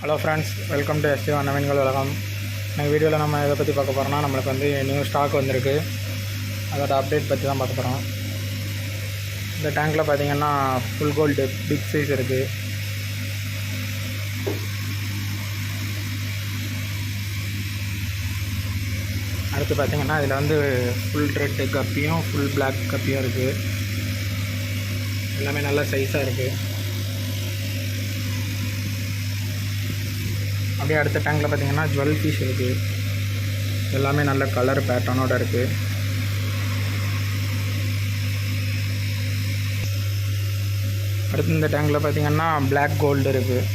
Hello friends welcome to SD நவீன்கள் உலகம் இன்னைக்கு வீடியோவில் நம்ம இதை பற்றி பார்க்க போகிறோம்னா நம்மளுக்கு வந்து நியூ ஸ்டாக் வந்திருக்கு. அதோட அப்டேட் பற்றி தான் பார்க்க போகிறோம் இந்த டேங்க்கில் பார்த்தீங்கன்னா ஃபுல் கோல்டு பிக் சைஸ் இருக்குது அடுத்து பார்த்தீங்கன்னா இதில் வந்து ஃபுல் ரெட் கப்பியும் ஃபுல் பிளாக் கப்பியும் இருக்குது எல்லாமே நல்ல சைஸாக இருக்குது அப்படியே அடுத்த டேங்கில் பார்த்தீங்கன்னா ஜுவல் பீஸ் இருக்குது எல்லாமே நல்ல கலர் பேட்டர்னோட இருக்குது அடுத்து இந்த டேங்கில் பார்த்தீங்கன்னா பிளாக் கோல்டு இருக்குது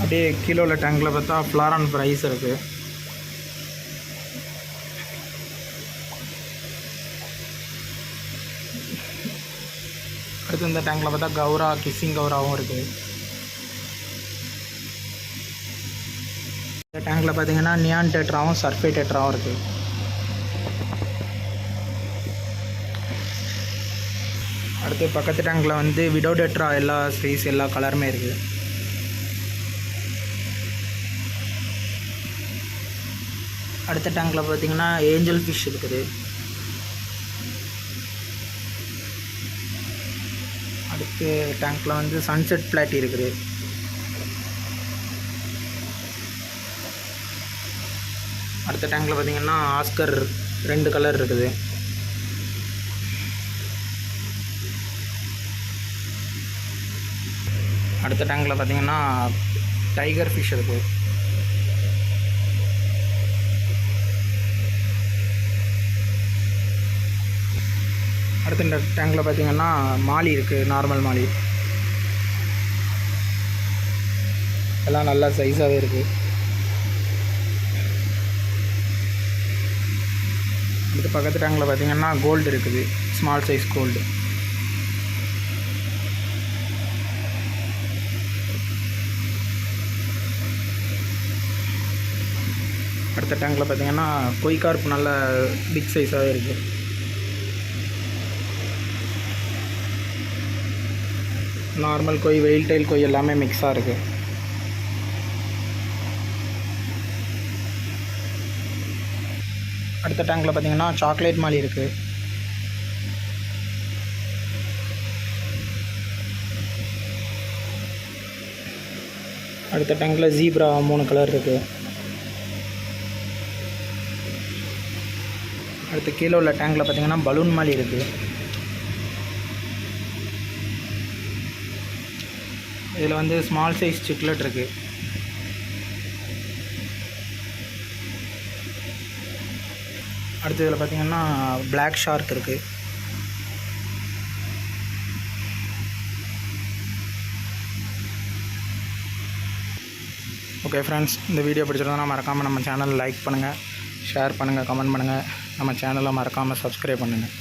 அப்படியே கீழே உள்ள டேங்கில் பார்த்தா ஃப்ளாரன் ப்ரைஸ் இருக்குது அடுத்து இந்த டேங்கில் பார்த்தா கௌரா கிஸ்ஸிங் கௌராவும் இருக்குது இந்த டேங்கில் பார்த்தீங்கன்னா நியான் டெட்ராவும் சர்ஃபே டெட்ராவும் இருக்குது அடுத்து பக்கத்து டேங்கில் வந்து விடோ டெட்ரா எல்லா சைஸ் எல்லா கலருமே இருக்குது அடுத்த டேங்கில் பார்த்தீங்கன்னா ஏஞ்சல் ஃபிஷ் இருக்குது. அடுத்து டேங்க்கில் வந்து சன்செட் பிளாட்டி இருக்குது. அடுத்த டேங்கில் பார்த்தீங்கன்னா ஆஸ்கர் ரெண்டு கலர் இருக்குது. அடுத்த டேங்கில் பார்த்தீங்கன்னா டைகர் ஃபிஷ் இருக்குது அடுத்த இந்த டேங்கில் பார்த்திங்கன்னா மாலி இருக்குது நார்மல் மாலி. எல்லாம் நல்லா சைஸாகவே இருக்குது இது பக்கத்து டேங்கில் பார்த்தீங்கன்னா கோல்டு இருக்குது. ஸ்மால் சைஸ் கோல்டு அடுத்த டேங்கில் பார்த்தீங்கன்னா கொய்கார்ப் நல்ல பிக் சைஸாகவே இருக்குது நார்மல் கொய் வெயில் டைல் கொய் எல்லாமே மிக்ஸாக இருக்குது அடுத்த டேங்கில் பார்த்தீங்கன்னா சாக்லேட் மாலி இருக்குது அடுத்த டேங்கில் ஜீப்ரா மூணு கலர் இருக்குது அடுத்து கீழே உள்ள டேங்கில் பார்த்தீங்கன்னா பலூன் மாலி இருக்குது இதில் வந்து ஸ்மால் சைஸ் சிக்லெட் இருக்குது அடுத்து இதில் பார்த்தீங்கன்னா பிளாக் ஷார்க் இருக்குது ஓகே ஃப்ரெண்ட்ஸ் இந்த வீடியோ பிடிச்சிருந்தா மறக்காமல் நம்ம சேனல் லைக் பண்ணுங்கள் ஷேர் பண்ணுங்கள் கமெண்ட் பண்ணுங்கள் நம்ம சேனலை மறக்காமல் சப்ஸ்கிரைப் பண்ணுங்கள்